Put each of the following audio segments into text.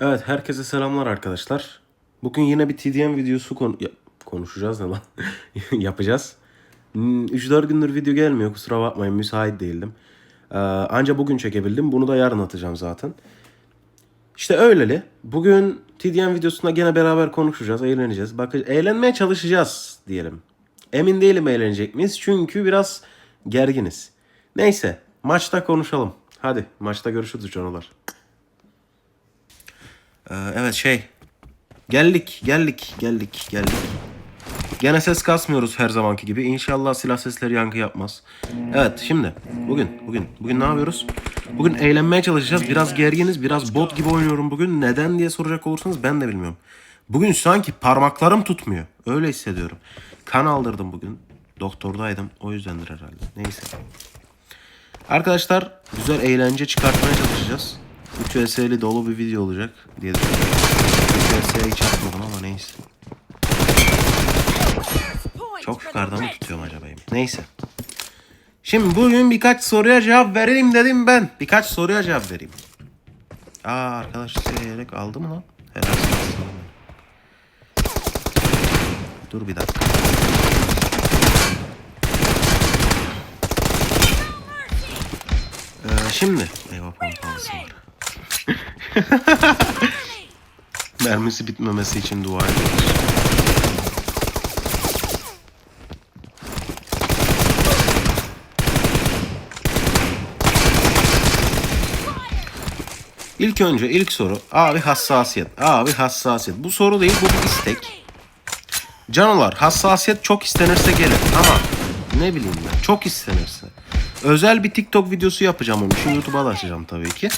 Evet, herkese selamlar arkadaşlar. Bugün yine bir TDM videosu kon- ya- konuşacağız ne lan? Yapacağız. Hmm, 3-4 gündür video gelmiyor kusura bakmayın müsait değildim. Ee, anca bugün çekebildim. Bunu da yarın atacağım zaten. İşte öyleli. Bugün TDM videosunda gene beraber konuşacağız, eğleneceğiz. Bakın eğlenmeye çalışacağız diyelim. Emin değilim eğlenecek miyiz çünkü biraz gerginiz. Neyse, maçta konuşalım. Hadi maçta görüşürüz canalar. Ee, evet şey. Geldik, geldik, geldik, geldik. Gene ses kasmıyoruz her zamanki gibi. İnşallah silah sesleri yankı yapmaz. Evet şimdi bugün bugün bugün ne yapıyoruz? Bugün eğlenmeye çalışacağız. Biraz gerginiz, biraz bot gibi oynuyorum bugün. Neden diye soracak olursanız ben de bilmiyorum. Bugün sanki parmaklarım tutmuyor. Öyle hissediyorum. Kan aldırdım bugün. Doktordaydım. O yüzdendir herhalde. Neyse. Arkadaşlar güzel eğlence çıkartmaya çalışacağız. 3 VS'li dolu bir video olacak diye düşünüyorum. 3 VS'ye hiç atmadım ama neyse. Çok yukarıda mı tutuyorum acaba? Neyse. Şimdi bugün birkaç soruya cevap vereyim dedim ben. Birkaç soruya cevap vereyim. Aa arkadaş yelek aldı mı lan? Olsun. Dur bir dakika. Ee, şimdi. Mermisi bitmemesi için dua ediyoruz. İlk önce ilk soru abi hassasiyet. Abi hassasiyet. Bu soru değil bu bir istek. Canolar hassasiyet çok istenirse gelir ama ne bileyim ben çok istenirse. Özel bir TikTok videosu yapacağım onun için YouTube'a da açacağım tabii ki.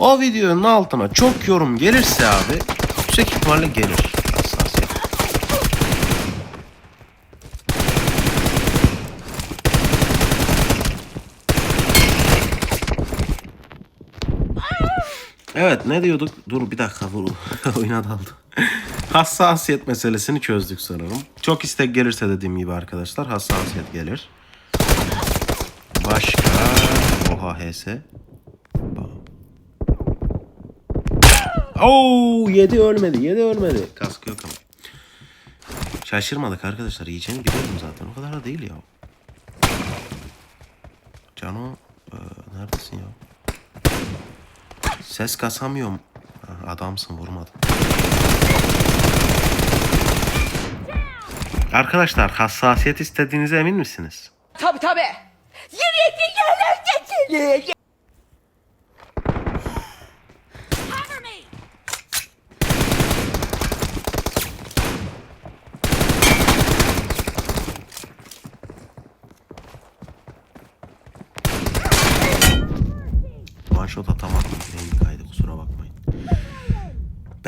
O videonun altına çok yorum gelirse abi yüksek ihtimalle gelir. Evet ne diyorduk? Dur bir dakika dur. Oyuna daldı. hassasiyet meselesini çözdük sanırım. Çok istek gelirse dediğim gibi arkadaşlar hassasiyet gelir. Başka Oha HS. Oo 7 ölmedi. 7 ölmedi. Kaskı yok ama. Şaşırmadık arkadaşlar. Yiyeceğini biliyordum zaten. O kadar da değil ya. Cano e, neredesin ya? Ses kasamıyorum. Ha, Adamsın vurmadım. Arkadaşlar hassasiyet istediğinize emin misiniz? Tabi tabi. Yeni yerler geçin. Cover me! One shot atamadım. Neyim kaydı kusura bakmayın.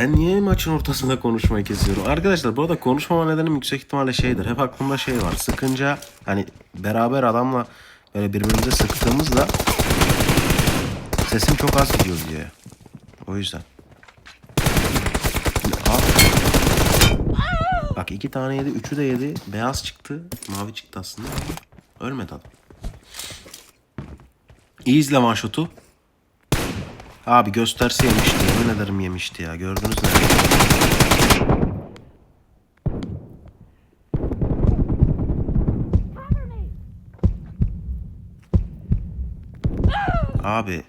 Ben niye maçın ortasında konuşmayı kesiyorum? Arkadaşlar bu arada konuşmama nedenim yüksek ihtimalle şeydir. Hep aklımda şey var. Sıkınca hani beraber adamla böyle birbirimize sıktığımızda sesim çok az gidiyor diye. O yüzden. Bak iki tane yedi, üçü de yedi. Beyaz çıktı. Mavi çıktı aslında ölmedi adam. İyi izle one. Abi gösterse yemişti. Yemin ederim yemişti ya. Gördünüz mü? Abi.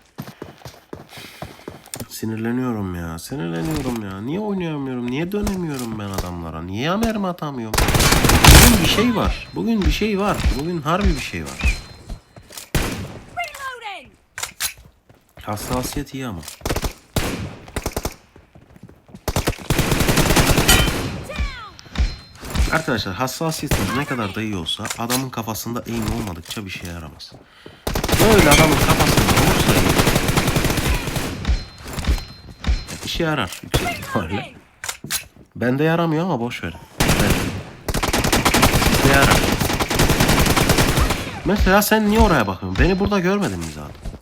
Sinirleniyorum ya. Sinirleniyorum ya. Niye oynayamıyorum? Niye dönemiyorum ben adamlara? Niye mermi atamıyorum? Bugün bir şey var. Bugün bir şey var. Bugün harbi bir şey var. Hassasiyet iyi ama. Arkadaşlar hassasiyetiniz ne kadar da iyi olsa adamın kafasında eğim olmadıkça bir şey yaramaz. Böyle adamın kafasında olursa eğim, işe yarar yüksek ihtimalle. Bende yaramıyor ama boş ver. Sizde yarar. Mesela sen niye oraya bakıyorsun? Beni burada görmedin mi zaten?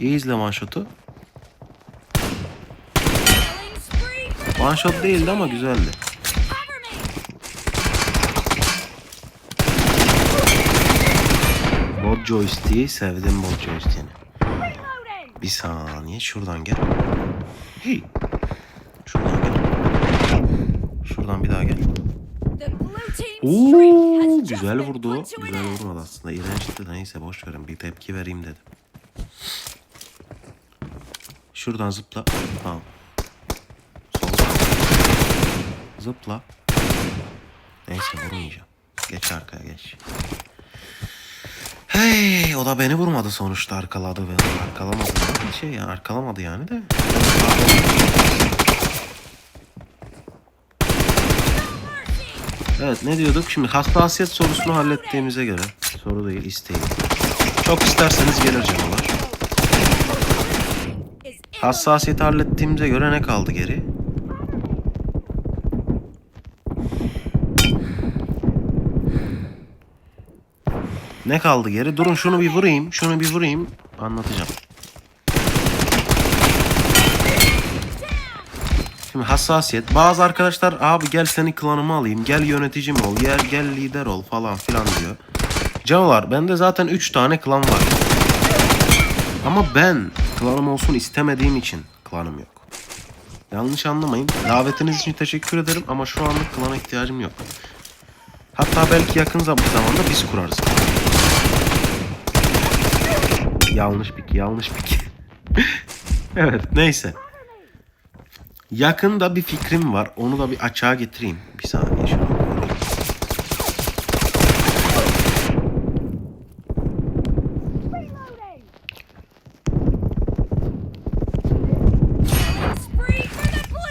İyi izle spree for One shot değildi ama güzeldi. Bot joystick'i sevdim bot joystick'ini. Bir saniye şuradan gel. Hey. Şuradan gel. Şuradan bir daha gel. Oo, güzel vurdu. Güzel vurmadı aslında. İğrençti de neyse boş verin. Bir tepki vereyim dedim. Şuradan zıpla. Tamam. Soldan. Zıpla. Neyse vurmayacağım. Geç arkaya geç. Hey, o da beni vurmadı sonuçta arkaladı beni. Arkalamadı. Şey ya arkalamadı yani de. Evet ne diyorduk? Şimdi hassasiyet sorusunu hallettiğimize göre. Soru değil isteği. Çok isterseniz gelir canavar. Hassasiyeti hallettiğimize göre ne kaldı geri? Ne kaldı geri? Durun şunu bir vurayım. Şunu bir vurayım. Anlatacağım. Şimdi hassasiyet. Bazı arkadaşlar abi gel seni klanıma alayım. Gel yöneticim ol. Gel, gel lider ol falan filan diyor. Canavar bende zaten 3 tane klan var. Ama ben klanım olsun istemediğim için klanım yok. Yanlış anlamayın. Davetiniz için teşekkür ederim ama şu anlık klana ihtiyacım yok. Hatta belki yakın zam- zamanda biz kurarız. Yanlış pik, yanlış pik. evet, neyse. Yakında bir fikrim var. Onu da bir açığa getireyim. Bir saniye şunu.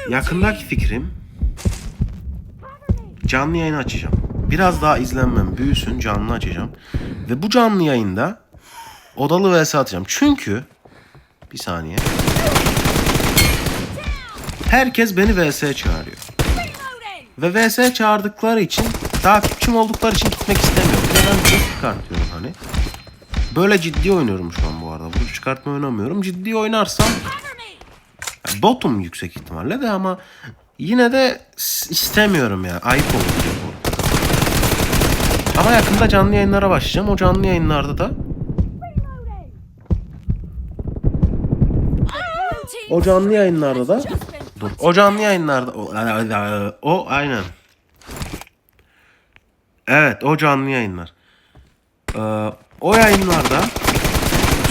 Yakındaki fikrim canlı yayın açacağım. Biraz daha izlenmem büyüsün canlı açacağım. Ve bu canlı yayında odalı vs atacağım. Çünkü bir saniye. Herkes beni vs çağırıyor. Ve vs çağırdıkları için takipçim oldukları için gitmek istemiyorum. Ben vuruş çıkartıyorum hani. Böyle ciddi oynuyorum şu an bu arada. Vuruş çıkartma oynamıyorum. Ciddi oynarsam. Yani botum yüksek ihtimalle de ama yine de istemiyorum ya. Ayıp diye bu. Ama yakında canlı yayınlara başlayacağım. O canlı yayınlarda da o canlı yayınlarda da dur. O canlı yayınlarda o, o aynen. Evet, o canlı yayınlar. Ee, o yayınlarda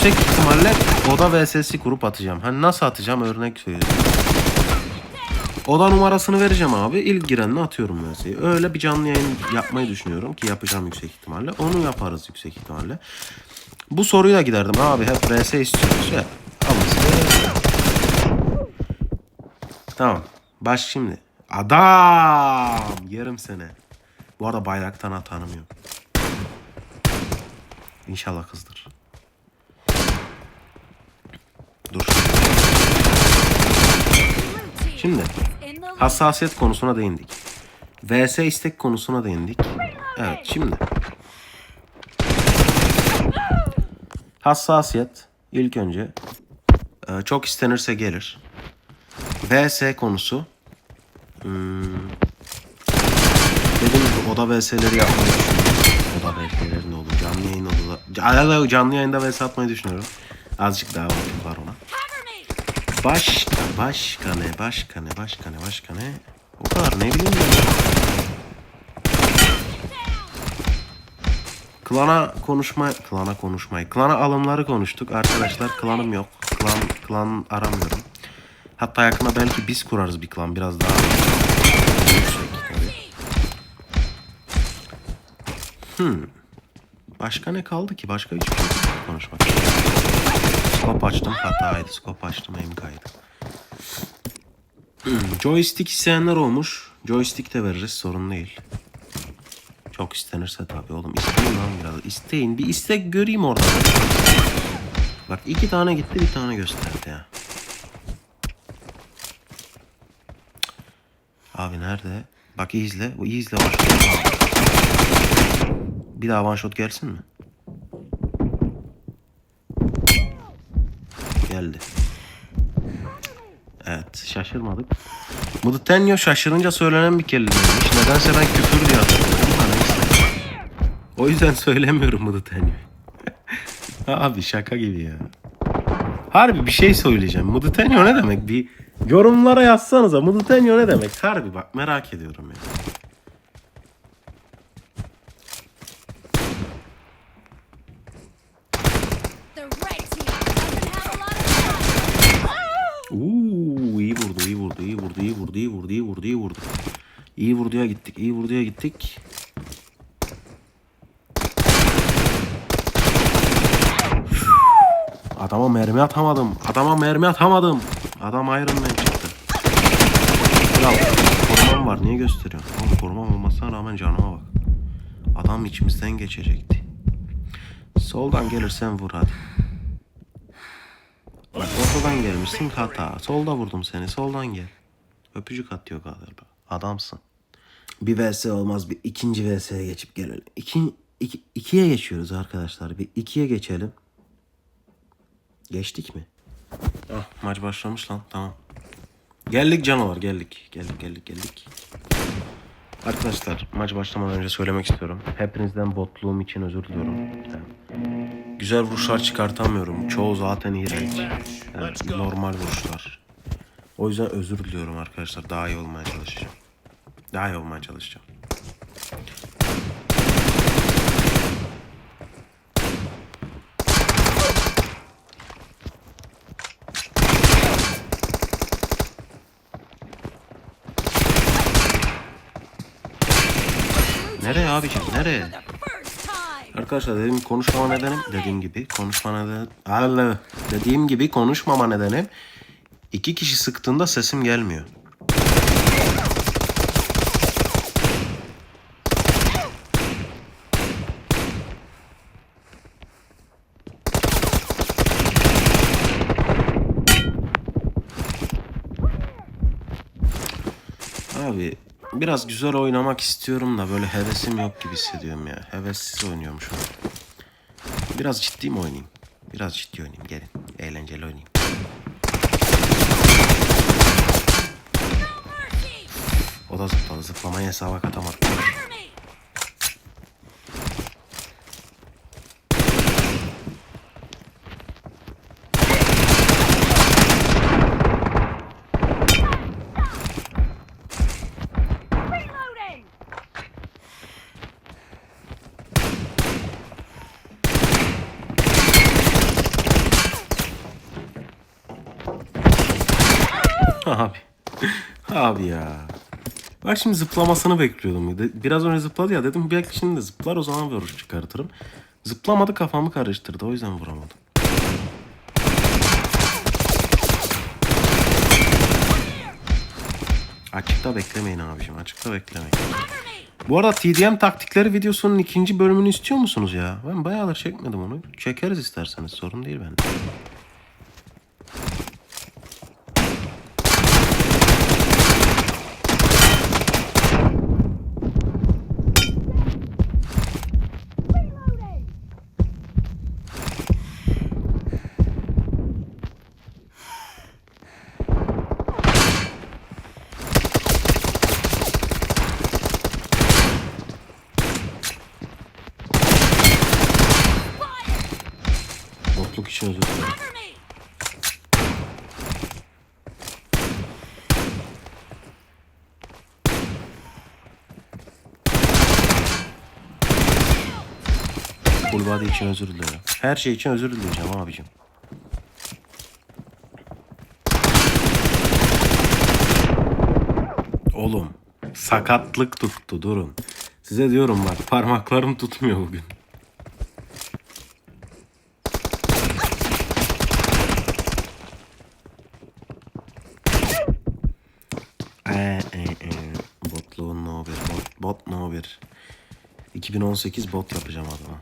yüksek ihtimalle oda VS'si kurup atacağım. Hani nasıl atacağım örnek söyleyeyim. Oda numarasını vereceğim abi. İlk girenle atıyorum VS'yi. Öyle bir canlı yayın yapmayı düşünüyorum ki yapacağım yüksek ihtimalle. Onu yaparız yüksek ihtimalle. Bu soruyu da giderdim. Abi hep VS istiyoruz ya. Alın. Tamam. Baş şimdi. Adam. Yerim seni. Bu arada bayraktan ha tanımıyorum. İnşallah kızdır. Dur. Şimdi hassasiyet konusuna değindik. VS istek konusuna değindik. Evet şimdi. Hassasiyet ilk önce e, çok istenirse gelir. VS konusu hmm, dediğim oda VS'leri yapmayı düşünüyorum. Oda VS'leri ne olur? Canlı yayın odada. Canlı yayında VS atmayı düşünüyorum. Azıcık daha var ona. Me. Başka, ne, başka ne, başka ne, başka ne? O kadar ne bileyim ben. Klana konuşma, klana konuşmayı, klana alımları konuştuk arkadaşlar. Klanım yok, klan, klan aramıyorum. Hatta yakında belki biz kurarız bir klan biraz daha. Hmm. Başka ne kaldı ki? Başka hiçbir şey konuşmak. Skop açtım hataydı. Skop açtım. Hmm, Joystick isteyenler olmuş. Joystick de veririz sorun değil. Çok istenirse tabii oğlum. İsteyin lan biraz. İsteyin. Bir istek göreyim orada. Bak iki tane gitti bir tane gösterdi ya. Abi nerede? Bak iyi izle. İyi izle. Bir daha one shot gelsin mi? Geldi. Evet şaşırmadık. Mudutenyo şaşırınca söylenen bir kelimeymiş. Nedense ben küfür diye hatırlıyorum. O yüzden söylemiyorum Mudutenyo. Abi şaka gibi ya. Harbi bir şey söyleyeceğim. Mıdıtenyo ne demek? Bir yorumlara yazsanıza. Mıdıtenyo ne demek? Harbi bak merak ediyorum ya. The red team doesn't have a lot of time. Uuu iyi vurdu, iyi vurdu, iyi vurdu, iyi vurdu, iyi vurdu, iyi vurdu, iyi vurdu. İyi vurduya gittik, iyi gittik. Adama mermi atamadım. Adama mermi atamadım. Adam Iron Man çıktı. Kral korumam var. Niye gösteriyorsun? Oğlum korumam olmasına rağmen canıma bak. Adam içimizden geçecekti. Soldan gelirsen vur hadi. Bak ortadan gelmişsin hata. Solda vurdum seni. Soldan gel. Öpücük atıyor galiba. Adamsın. Bir vs olmaz. Bir ikinci vs'ye geçip gelelim. İki, iki, ikiye geçiyoruz arkadaşlar. Bir ikiye geçelim. Geçtik mi? Ah maç başlamış lan. Tamam. Geldik canavar geldik. Geldik geldik geldik. Arkadaşlar maç başlamadan önce söylemek istiyorum. Hepinizden botluğum için özür diliyorum. Yani güzel vuruşlar çıkartamıyorum. Çoğu zaten iğrenç. Yani normal vuruşlar. O yüzden özür diliyorum arkadaşlar. Daha iyi olmaya çalışacağım. Daha iyi olmaya çalışacağım. Nereye abicim? Nereye? Arkadaşlar dediğim konuşmama nedenim dediğim gibi konuşma nedeni Allah dediğim gibi konuşmama nedenim iki kişi sıktığında sesim gelmiyor. Abi biraz güzel oynamak istiyorum da böyle hevesim yok gibi hissediyorum ya. Hevessiz oynuyorum şu an. Biraz ciddi mi oynayayım? Biraz ciddi oynayayım gelin. Eğlenceli oynayayım. O da zıpladı. Zıplamayı hesaba katamadım. Abi. Abi ya. Bak şimdi zıplamasını bekliyordum. Biraz önce zıpladı ya dedim belki şimdi de zıplar o zaman vuruş çıkartırım. Zıplamadı kafamı karıştırdı o yüzden vuramadım. Açıkta beklemeyin abicim açıkta beklemeyin. Bu arada TDM taktikleri videosunun ikinci bölümünü istiyor musunuz ya? Ben bayağıdır çekmedim onu. Çekeriz isterseniz sorun değil bende. İçin özür dilerim. Body için özür dilerim. Her şey için özür dileyeceğim abicim. Oğlum sakatlık tuttu durun. Size diyorum bak parmaklarım tutmuyor bugün. Ee, e, e. Botluğun no bir bot, bot no bir. 2018 bot yapacağım adama.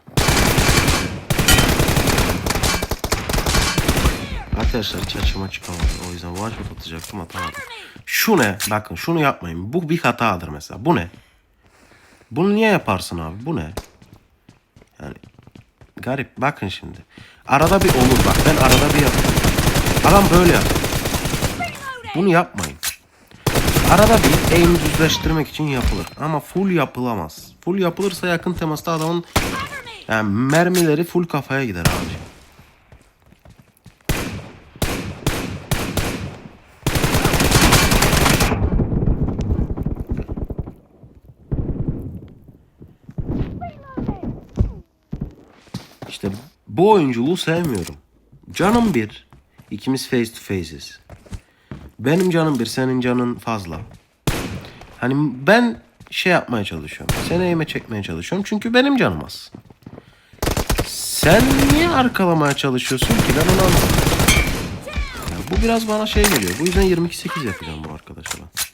Arkadaşlar hiç açıma çıkamadı. O yüzden shot atacaktım atamadım. Şu ne? Bakın şunu yapmayın. Bu bir hatadır mesela. Bu ne? Bunu niye yaparsın abi? Bu ne? Yani garip. Bakın şimdi. Arada bir olur bak. Ben arada bir yapıyorum. Adam böyle yapıyor. Bunu yapmayın. Arada bir aim düzleştirmek için yapılır ama full yapılamaz. Full yapılırsa yakın temasta adamın yani mermileri full kafaya gider abi. İşte bu oyunculuğu sevmiyorum. Canım bir. İkimiz face to face'iz. Benim canım bir, senin canın fazla. Hani ben şey yapmaya çalışıyorum. Seni eğime çekmeye çalışıyorum. Çünkü benim canım az. Sen niye arkalamaya çalışıyorsun ki? Ben onu anlamadım. Ya bu biraz bana şey geliyor. Bu yüzden 22-8 yapacağım bu arkadaşa. ben.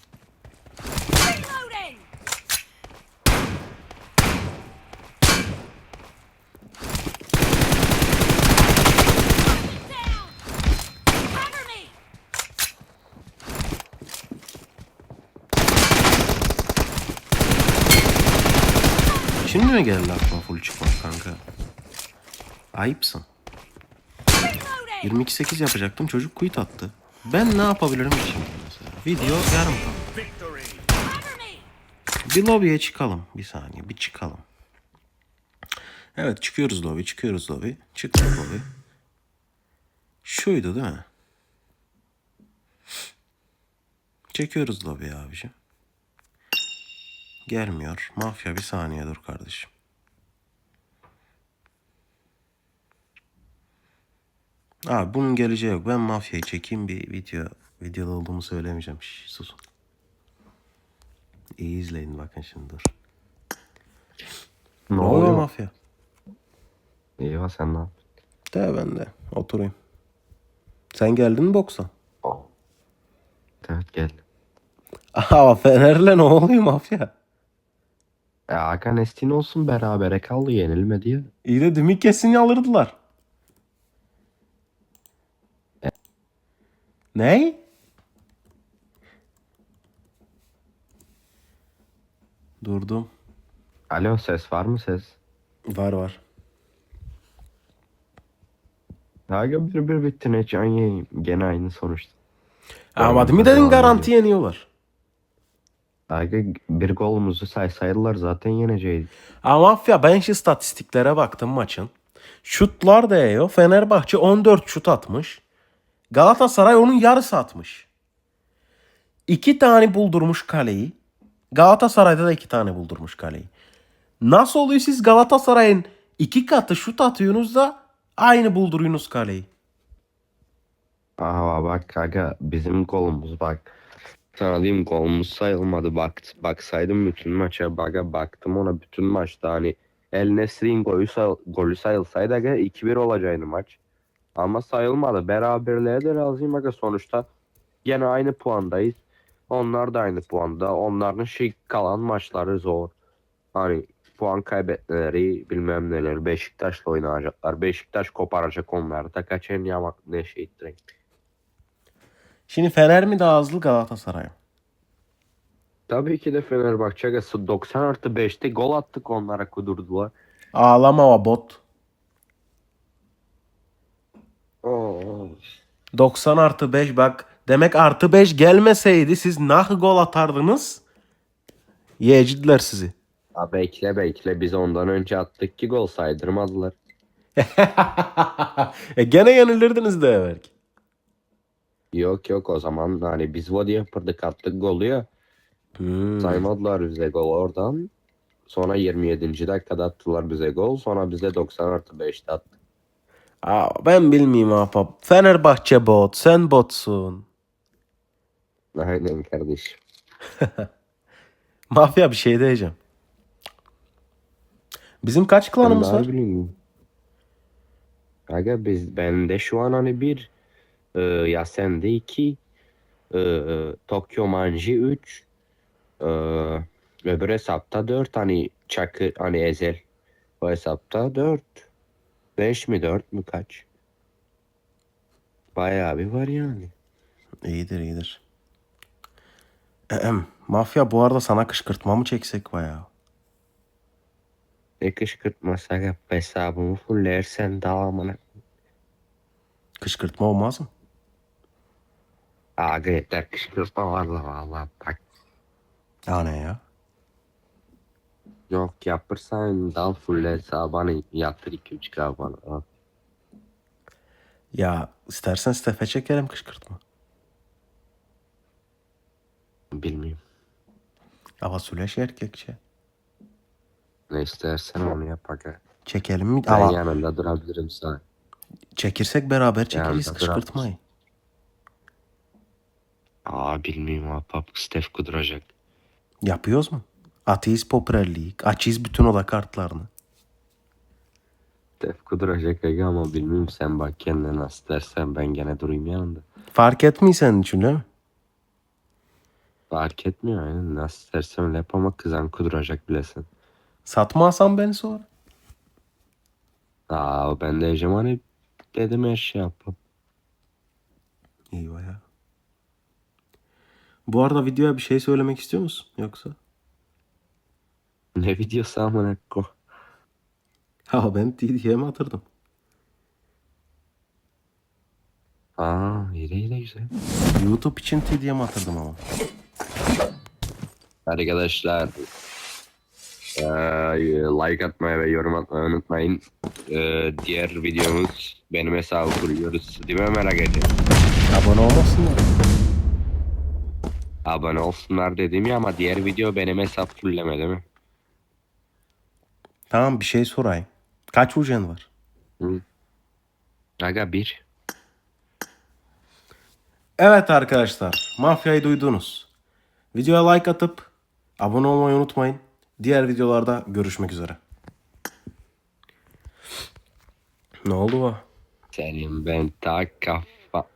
Mi geldi aklıma full çıkmak kanka? Ayıpsın. Reloading! 22-8 yapacaktım. Çocuk quit attı. Ben ne yapabilirim şimdi mesela? Video yarım kaldı. Bir lobiye çıkalım. Bir saniye bir çıkalım. Evet çıkıyoruz lobi çıkıyoruz lobi. Çıktık lobi. Şuydu değil mi? Çekiyoruz lobi abicim. Gelmiyor. Mafya bir saniye dur kardeşim. Abi bunun geleceği yok. Ben mafyayı çekeyim bir video. Videoda olduğumu söylemeyeceğim. Şş, susun. İyi izleyin bakın şimdi dur. Ne Ne oluyor mafya? Eyvah sen ne yaptın? De ben de oturayım. Sen geldin mi boksa? Evet gel. Aha Fener'le ne oluyor mafya? E, Hakan Estin olsun berabere kaldı yenilmedi ya. İyi de Dümik kesin alırdılar. Ne? Durdum. Alo ses var mı ses? Var var. Aga bir bir bitti ne can ye- gene aynı sonuçta. Ama mi dedin garanti yeniyorlar. Aga bir golümüzü saysaydılar zaten yeneceğiz. Ama mafya ben şu statistiklere baktım maçın. Şutlar değiyor. Fenerbahçe 14 şut atmış. Galatasaray onun yarısı atmış. İki tane buldurmuş kaleyi. Galatasaray'da da iki tane buldurmuş kaleyi. Nasıl oluyor siz Galatasaray'ın iki katı şut atıyorsunuz da aynı bulduruyorsunuz kaleyi? Aha bak aga bizim golümüz bak. Diyeyim golümüz sayılmadı bak baksaydım bütün maça baga baktım ona bütün maçta hani El Nesri'nin golü, say- golü sayılsaydı aga 2-1 olacaktı maç. Ama sayılmadı. Beraberliğe de razıyım aga sonuçta. Gene aynı puandayız. Onlar da aynı puanda. Onların şey kalan maçları zor. Hani puan kaybetmeleri bilmem neler. Beşiktaş'la oynayacaklar. Beşiktaş koparacak onları da. Kaçen yamak ne şey direkt. Şimdi Fener mi daha hızlı Galatasaray mı? Tabii ki de Fenerbahçe agası 90 artı 5'te gol attık onlara kudurdular. Ağlama o bot. Oo. 90 artı 5 bak. Demek artı 5 gelmeseydi siz nah gol atardınız. Yiyecidiler sizi. Ya bekle bekle biz ondan önce attık ki gol saydırmadılar. e gene yenilirdiniz de belki. Yok yok o zaman hani biz vodi yapırdık attık golü ya. Hmm. Saymadılar bize gol oradan. Sonra 27. dakikada attılar bize gol. Sonra bize 90 artı 5'te attık. Aa, ben bilmeyeyim apa. Fenerbahçe bot. Sen botsun. Aynen kardeşim. Mafya bir şey diyeceğim. Bizim kaç klanımız var? bileyim. Aga biz bende şu an hani bir e, ya sende iki. E, Tokyo Manji 3 e, öbür hesapta 4 hani Çakı hani Ezel o hesapta 4 5 mi 4 mü kaç? Bayağı bir var yani. İyidir iyidir. Ehem, Mafya bu arada sana kışkırtma mı çeksek bayağı? ne kışkırtması aga? Hesabımı fullersen daha amına. Kışkırtma olmaz mı? Aga yeter kışkırtma var la valla bak Ya ne ya? Yok yapırsan dal full hesabını yatır 2-3 bana. al. Ya istersen stefe çekelim kışkırtma. Bilmiyorum. Ama süleş erkekçe. Ne istersen onu yap aga. Çekelim mi? Ben Ama yanında durabilirim sana. çekirsek beraber çekeriz tabii, kışkırtmayı. Aa bilmiyorum ahbap Steph kuduracak. Yapıyoruz mu? Atıyız popülerlik. Açıyız bütün oda kartlarını. Steph kuduracak aga ama bilmiyorum sen bak kendine nasıl dersen ben gene durayım yanında. Fark etmiyor senin için değil mi? Fark etmiyor yani nasıl dersem öyle yap ama kızan kuduracak bilesin. Satmazsan beni sonra. Aa ben de hegemoni dedim her şey yapıp. İyi baya. Bu arada videoya bir şey söylemek istiyor musun? Yoksa? Ne videosu amına ko. Ha ben TDM'e atırdım. Aa iyi de güzel. YouTube için TDM atırdım ama. Arkadaşlar eee, like atmayı ve yorum atmayı unutmayın. Eee, diğer videomuz benim hesabı kuruyoruz. Değil mi merak ediyorum. Abone olmasınlar. Abone olsunlar dedim ya ama diğer video benim hesap fulleme değil mi? Tamam bir şey sorayım. Kaç ucen var? Aga bir. Evet arkadaşlar. Mafyayı duydunuz. Videoya like atıp abone olmayı unutmayın. Diğer videolarda görüşmek üzere. Ne oldu bu? Senin ben ta kaf